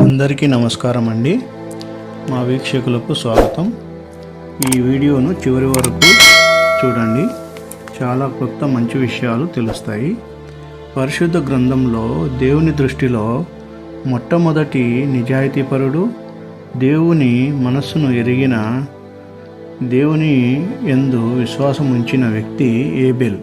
అందరికీ నమస్కారం అండి. మా వీక్షకులకు స్వాగతం. ఈ వీడియోను చివరి వరకు చూడండి. చాలా కొత్త మంచి విషయాలు తెలుస్తాయి. పరిశుద్ధ గ్రంథంలో దేవుని దృష్టిలో మొట్టమొదటి నిజాయితీపరుడు దేవుని మనస్సును ఎరిగిన దేవుని ఎందు విశ్వాసం ఉంచిన వ్యక్తి ఏబెల్.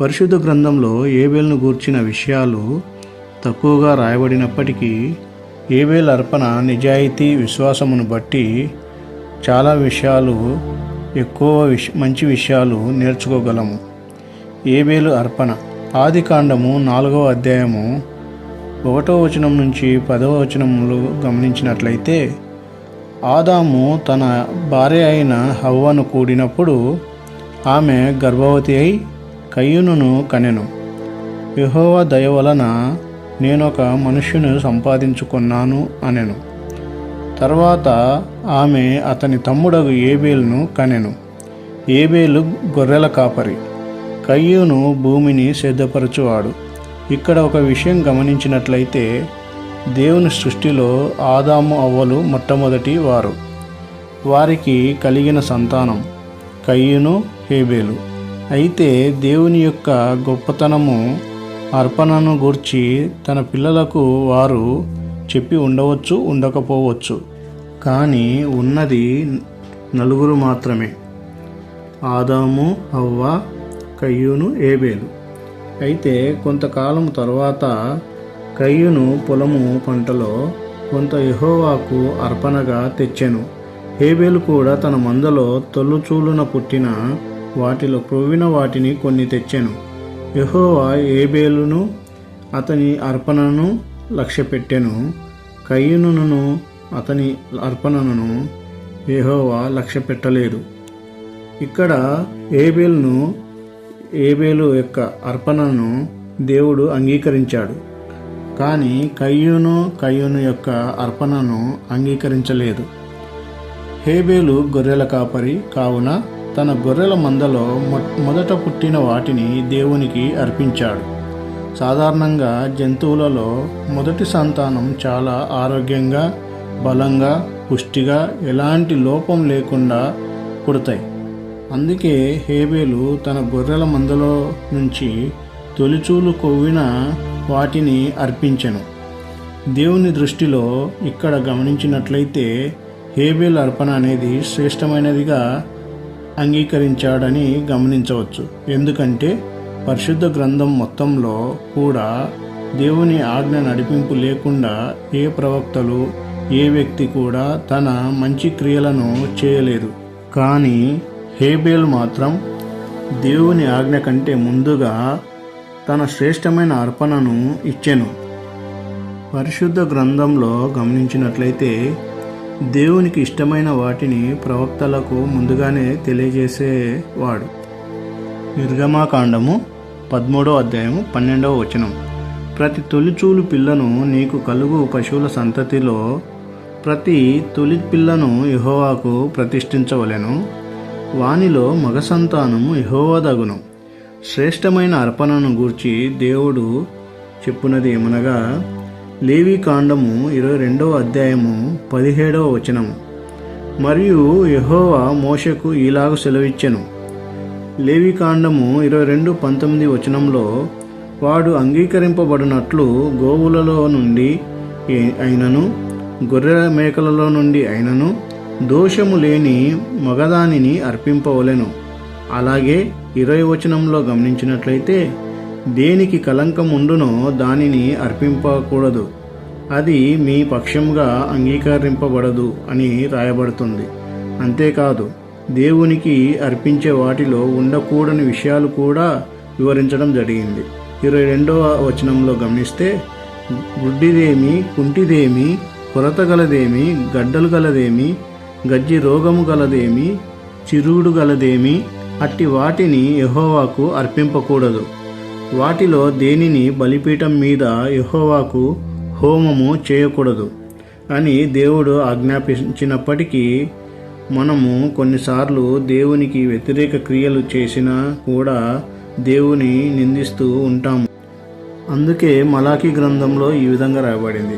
పరిశుద్ధ గ్రంథంలో ఏబేల్ను గూర్చిన విషయాలు తక్కువగా రాయబడినప్పటికీ ఏబేల్ అర్పణ నిజాయితీ విశ్వాసమును బట్టి చాలా విషయాలు ఎక్కువ విష మంచి విషయాలు నేర్చుకోగలము. ఏబేలు అర్పణ. ఆది కాండము నాలుగవ అధ్యాయము ఒకటో వచనం నుంచి పదవ వచనములు గమనించినట్లయితే ఆదాము తన భార్య అయిన హవ్వను కూడినప్పుడు ఆమె గర్భవతి అయి కయ్యూనును కనెను. యెహోవా దయ వలన నేనొక మనుష్యుని సంపాదించుకున్నాను అనెను. తర్వాత ఆమె అతని తమ్ముడగు ఏబేలును కనెను. ఏబేలు గొర్రెల కాపరి. కయ్యూను భూమిని సిద్ధపరచువాడు ఇక్కడ ఒక విషయం గమనించినట్లయితే దేవుని సృష్టిలో ఆదాము అవ్వలు మొట్టమొదటి వారు. వారికి కలిగిన సంతానం కయ్యూను హేబేలు. అయితే దేవుని యొక్క గొప్పతనము అర్పణను గూర్చి తన పిల్లలకు వారు చెప్పి ఉండవచ్చు ఉండకపోవచ్చు. కానీ ఉన్నది నలుగురు మాత్రమే. ఆదాము హవ్వ కయ్యూను ఏబేలు. అయితే కొంతకాలం తర్వాత కయ్యూను పొలము పంటలో కొంత యహోవాకు అర్పణగా తెచ్చెను. హేబేలు కూడా తన మందలో తొలుచూలున పుట్టిన వాటిలో క్రొవ్విన వాటిని కొన్ని తెచ్చాను. యహోవా ఏబేలును అతని అర్పణను లక్ష్యపెట్టెను. కయ్యనును అతని అర్పణను యహోవా లక్ష్యపెట్టలేదు. ఇక్కడ ఏబేలును ఏబేలు యొక్క అర్పణను దేవుడు అంగీకరించాడు. కానీ కయ్యూను కయ్యూను యొక్క అర్పణను అంగీకరించలేదు. హేబేలు గొర్రెల కాపరి కావున తన గొర్రెల మందలో మొ- మొదట పుట్టిన వాటిని దేవునికి అర్పించాడు. సాధారణంగా జంతువులలో మొదటి సంతానం చాలా ఆరోగ్యంగా బలంగా పుష్టిగా ఎలాంటి లోపం లేకుండా పుడతాయి. అందుకే హేబేలు తన గొర్రెల మందలో నుంచి తొలిచూలు కొవ్విన వాటిని అర్పించెను. దేవుని దృష్టిలో ఇక్కడ గమనించినట్లయితే హేబేల్ అర్పణ అనేది శ్రేష్టమైనదిగా అంగీకరించాడని గమనించవచ్చు. ఎందుకంటే పరిశుద్ధ గ్రంథం మొత్తంలో కూడా దేవుని ఆజ్ఞ నడిపింపు లేకుండా ఏ ప్రవక్తలు ఏ వ్యక్తి కూడా తన మంచి క్రియలను చేయలేదు. కానీ హేబేల్ మాత్రం దేవుని ఆజ్ఞ కంటే ముందుగా తన శ్రేష్టమైన అర్పణను ఇచ్చెను. పరిశుద్ధ గ్రంథంలో గమనించినట్లయితే దేవునికి ఇష్టమైన వాటిని ప్రవక్తలకు ముందుగానే తెలియజేసేవాడు. నిర్గమాకాండము పదమూడో అధ్యాయము పన్నెండవ వచనం. ప్రతి తొలిచూలు పిల్లను నీకు కలుగు పశువుల సంతతిలో ప్రతి తొలి పిల్లను యహోవాకు ప్రతిష్ఠించవలెను. వానిలో మగ సంతానము యెహోవాదగును శ్రేష్టమైన అర్పణను గూర్చి దేవుడు చెప్పునది ఏమనగా లేవి కాండము ఇరవై రెండవ అధ్యాయము పదిహేడవ వచనము. మరియు యహోవా మోషకు ఇలాగ సెలవిచ్చెను. లేవి కాండము ఇరవై రెండు పంతొమ్మిది వచనంలో వాడు అంగీకరింపబడినట్లు గోవులలో నుండి అయినను గొర్రె మేకలలో నుండి అయినను దోషము లేని మగదానిని అర్పింపవలెను. అలాగే ఇరవై వచనంలో గమనించినట్లయితే దేనికి కలంకం ఉండునో దానిని అర్పింపకూడదు. అది మీ పక్షంగా అంగీకరింపబడదు అని రాయబడుతుంది. అంతేకాదు దేవునికి అర్పించే వాటిలో ఉండకూడని విషయాలు కూడా వివరించడం జరిగింది. ఇరవై రెండవ వచనంలో గమనిస్తే గుడ్డిదేమి కుంటిదేమి కొరత గలదేమి గడ్డలు గలదేమి గజ్జి రోగము గలదేమి చిరుగుడు గలదేమి అట్టి వాటిని యహోవాకు అర్పింపకూడదు. వాటిలో దేనిని బలిపీఠం మీద యహోవాకు హోమము చేయకూడదు అని దేవుడు ఆజ్ఞాపించినప్పటికీ మనము కొన్నిసార్లు దేవునికి వ్యతిరేక క్రియలు చేసినా కూడా దేవుని నిందిస్తూ ఉంటాము. అందుకే మలాఖీ గ్రంథంలో ఈ విధంగా రాయబడింది.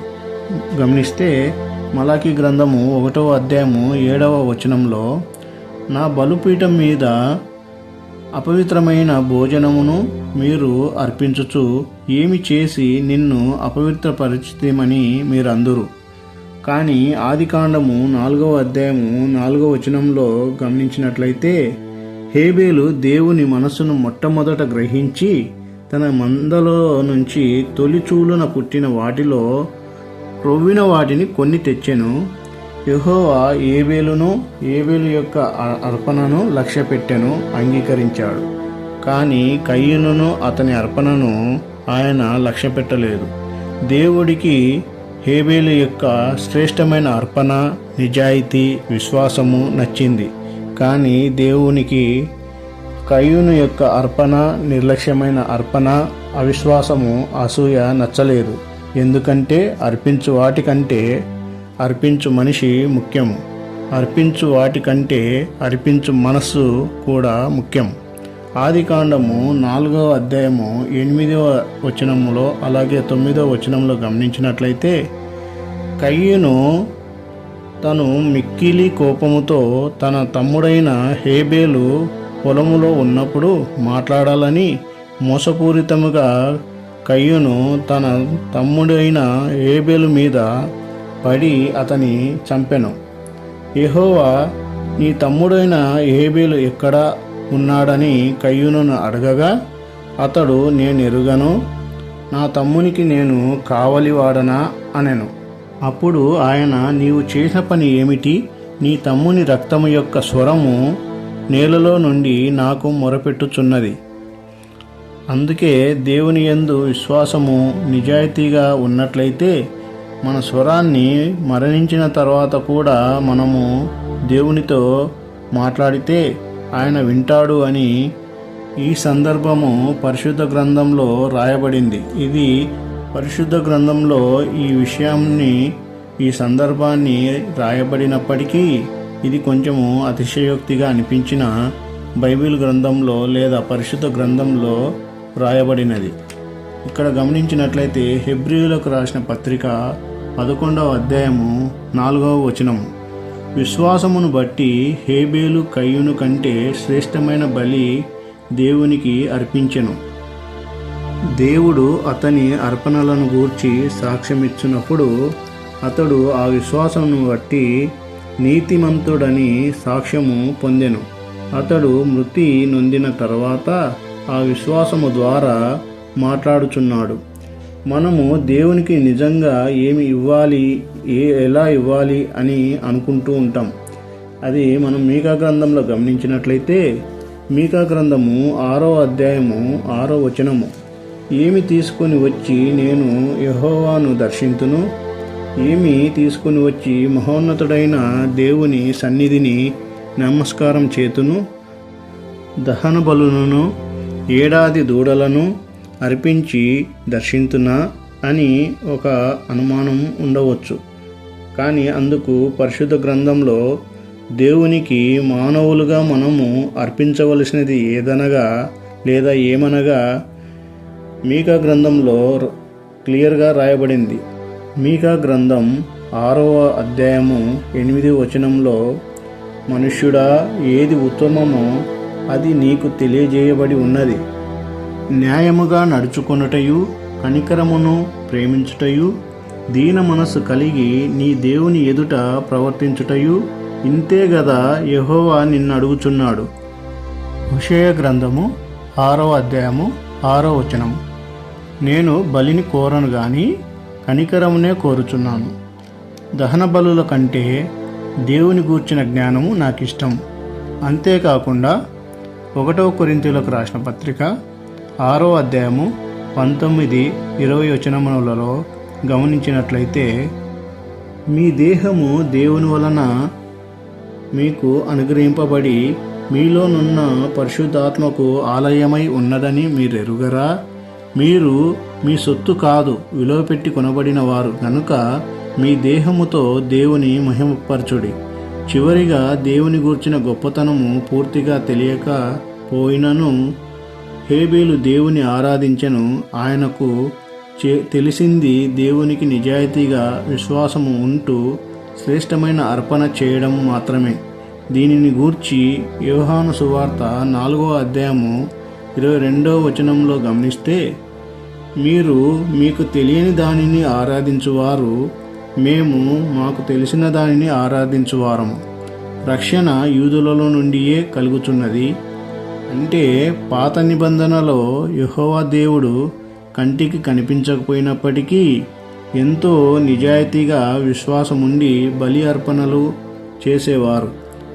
గమనిస్తే మలాఖీ గ్రంథము ఒకటవ అధ్యాయము ఏడవ వచనంలో నా బలుపీఠం మీద అపవిత్రమైన భోజనమును మీరు అర్పించుచు ఏమి చేసి నిన్ను అపవిత్రపరిచితేమని మీరందరూ. కానీ కానీ ఆదికాండము నాలుగవ అధ్యాయము నాలుగవ వచనంలో గమనించినట్లయితే హేబేలు దేవుని మనస్సును మొట్టమొదట గ్రహించి తన మందలో నుంచి తొలిచూలున పుట్టిన వాటిలో రొవ్విన వాటిని కొన్ని తెచ్చెను. యెహోవా ఏబేలును ఏబేలు యొక్క అ- అర్పణను లక్ష్యపెట్టెను అంగీకరించాడు. కానీ కయ్యనును అతని అర్పణను ఆయన లక్ష్యపెట్టలేదు. దేవుడికి హేబేలు యొక్క శ్రేష్టమైన అర్పణ నిజాయితీ విశ్వాసము నచ్చింది. కానీ దేవునికి కయ్యూను యొక్క అర్పణ నిర్లక్ష్యమైన అర్పణ అవిశ్వాసము అసూయ నచ్చలేదు. ఎందుకంటే అర్పించు వాటికంటే అర్పించు మనిషి ముఖ్యం. అర్పించు వాటికంటే అర్పించు మనస్సు కూడా ముఖ్యం. ఆదికాండము నాలుగవ అధ్యాయము ఎనిమిదవ వచనములో అలాగే తొమ్మిదవ వచనంలో గమనించినట్లయితే కయ్యను తను మిక్కిలి కోపముతో తన తమ్ముడైన హేబేలు పొలములో ఉన్నప్పుడు మాట్లాడాలని మోసపూరితముగా కయ్యును తన తమ్ముడైన హేబేలు మీద పడి అతని చంపెను. ఎహోవా నీ తమ్ముడైన హేబేలు ఎక్కడ ఉన్నాడని కయ్యూను అడగగా అతడు నేను ఎరుగను నా తమ్మునికి నేను కావలివాడనా? అనెను. అప్పుడు ఆయన నీవు చేసిన పని ఏమిటి? నీ తమ్ముని రక్తము యొక్క స్వరము నేలలో నుండి నాకు మొరపెట్టుచున్నది. అందుకే దేవుని యందు విశ్వాసము నిజాయితీగా ఉన్నట్లయితే మన స్వరాన్ని మరణించిన తర్వాత కూడా మనము దేవునితో మాట్లాడితే ఆయన వింటాడు అని ఈ సందర్భము పరిశుద్ధ గ్రంథంలో రాయబడింది. ఇది పరిశుద్ధ గ్రంథంలో ఈ విషయాన్ని ఈ సందర్భాన్ని రాయబడినప్పటికీ ఇది కొంచెము అతిశయోక్తిగా అనిపించిన బైబిల్ గ్రంథంలో లేదా పరిశుద్ధ గ్రంథంలో రాయబడినది. ఇక్కడ గమనించినట్లయితే హెబ్రియులకు రాసిన పత్రిక పదకొండవ అధ్యాయము నాలుగవ వచనము. విశ్వాసమును బట్టి హేబేలు కయ్యును కంటే శ్రేష్టమైన బలి దేవునికి అర్పించెను. దేవుడు అతని అర్పణలను గూర్చి సాక్ష్యమిచ్చినప్పుడు అతడు ఆ విశ్వాసమును బట్టి నీతిమంతుడని సాక్ష్యము పొందెను. అతడు మృతి నొందిన తర్వాత ఆ విశ్వాసము ద్వారా మాట్లాడుచున్నాడు. మనము దేవునికి నిజంగా ఏమి ఇవ్వాలి ఏ ఎలా ఇవ్వాలి అని అనుకుంటూ ఉంటాం. అది మనం మీకా గ్రంథంలో గమనించినట్లయితే మీకా గ్రంథము ఆరో అధ్యాయము ఆరో వచనము. ఏమి తీసుకొని వచ్చి నేను యహోవాను దర్శింతును? ఏమి తీసుకొని వచ్చి మహోన్నతుడైన దేవుని సన్నిధిని నమస్కారం చేతును? దహన బలులను ఏడాది దూడలను అర్పించి దర్శించునా అని ఒక అనుమానం ఉండవచ్చు. కానీ అందుకు పరిశుద్ధ గ్రంథంలో దేవునికి మానవులుగా మనము అర్పించవలసినది ఏదనగా లేదా ఏమనగా మీకా గ్రంథంలో క్లియర్గా రాయబడింది. మీకా గ్రంథం ఆరవ అధ్యాయము ఎనిమిది వచనంలో మనుష్యుడా ఏది ఉత్తమమో అది నీకు తెలియజేయబడి ఉన్నది. న్యాయముగా నడుచుకొనుటయు కనికరమును ప్రేమించుటయు దీన మనసు కలిగి నీ దేవుని ఎదుట ప్రవర్తించుటయు ఇంతే గదా యహోవా నిన్ను అడుగుచున్నాడు. విషయ గ్రంథము ఆరవ అధ్యాయము ఆరో వచనము నేను బలిని కోరను గాని కనికరమునే కోరుచున్నాను. దహన బలుల కంటే దేవుని గూర్చిన జ్ఞానము నాకు ఇష్టం అంతేకాకుండా ఒకటవ కొరింతీలకు రాసిన పత్రిక ఆరో అధ్యాయము పంతొమ్మిది ఇరవై వచనములలో గమనించినట్లయితే మీ దేహము దేవుని వలన మీకు అనుగ్రహింపబడి మీలోనున్న పరిశుద్ధాత్మకు ఆలయమై ఉన్నదని మీరు ఎరుగరా మీరు మీ సొత్తు కాదు విలువ పెట్టి కొనబడిన వారు. కనుక మీ దేహముతో దేవుని మహిమపరచుడి. చివరిగా దేవుని గూర్చిన గొప్పతనము పూర్తిగా తెలియక పోయినను హేబేలు దేవుని ఆరాధించెను. ఆయనకు చే తెలిసింది దేవునికి నిజాయితీగా విశ్వాసము ఉంటూ శ్రేష్టమైన అర్పణ చేయడం మాత్రమే. దీనిని గూర్చి యోహాను సువార్త నాలుగో అధ్యాయము ఇరవై రెండో వచనంలో గమనిస్తే మీరు మీకు తెలియని దానిని ఆరాధించువారు మేము మాకు తెలిసిన దానిని ఆరాధించువారము. రక్షణ యూదులలో నుండియే కలుగుచున్నది. అంటే పాత నిబంధనలో యహోవా దేవుడు కంటికి కనిపించకపోయినప్పటికీ ఎంతో నిజాయితీగా విశ్వాసముండి బలి అర్పణలు చేసేవారు.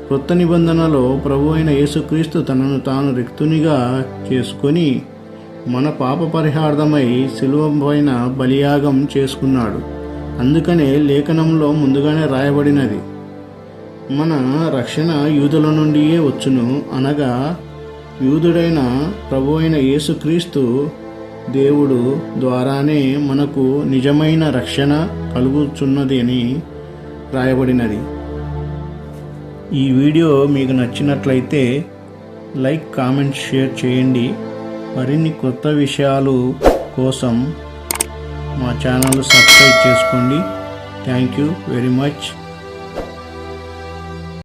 కొత్త నిబంధనలో ప్రభు అయిన యేసుక్రీస్తు తనను తాను రిక్తునిగా చేసుకొని మన పాప పరిహార్థమై శిలువ పైన బలియాగం చేసుకున్నాడు. అందుకనే లేఖనంలో ముందుగానే రాయబడినది. మన రక్షణ యూదుల నుండియే వచ్చును అనగా యూదుడైన ప్రభు అయిన యేసుక్రీస్తు దేవుడు ద్వారానే మనకు నిజమైన రక్షణ కలుగుచున్నది అని రాయబడినది. ఈ వీడియో మీకు నచ్చినట్లయితే లైక్ కామెంట్ షేర్ చేయండి. మరిన్ని కొత్త విషయాలు కోసం మా ఛానల్ సబ్స్క్రైబ్ చేసుకోండి. Thank you very much.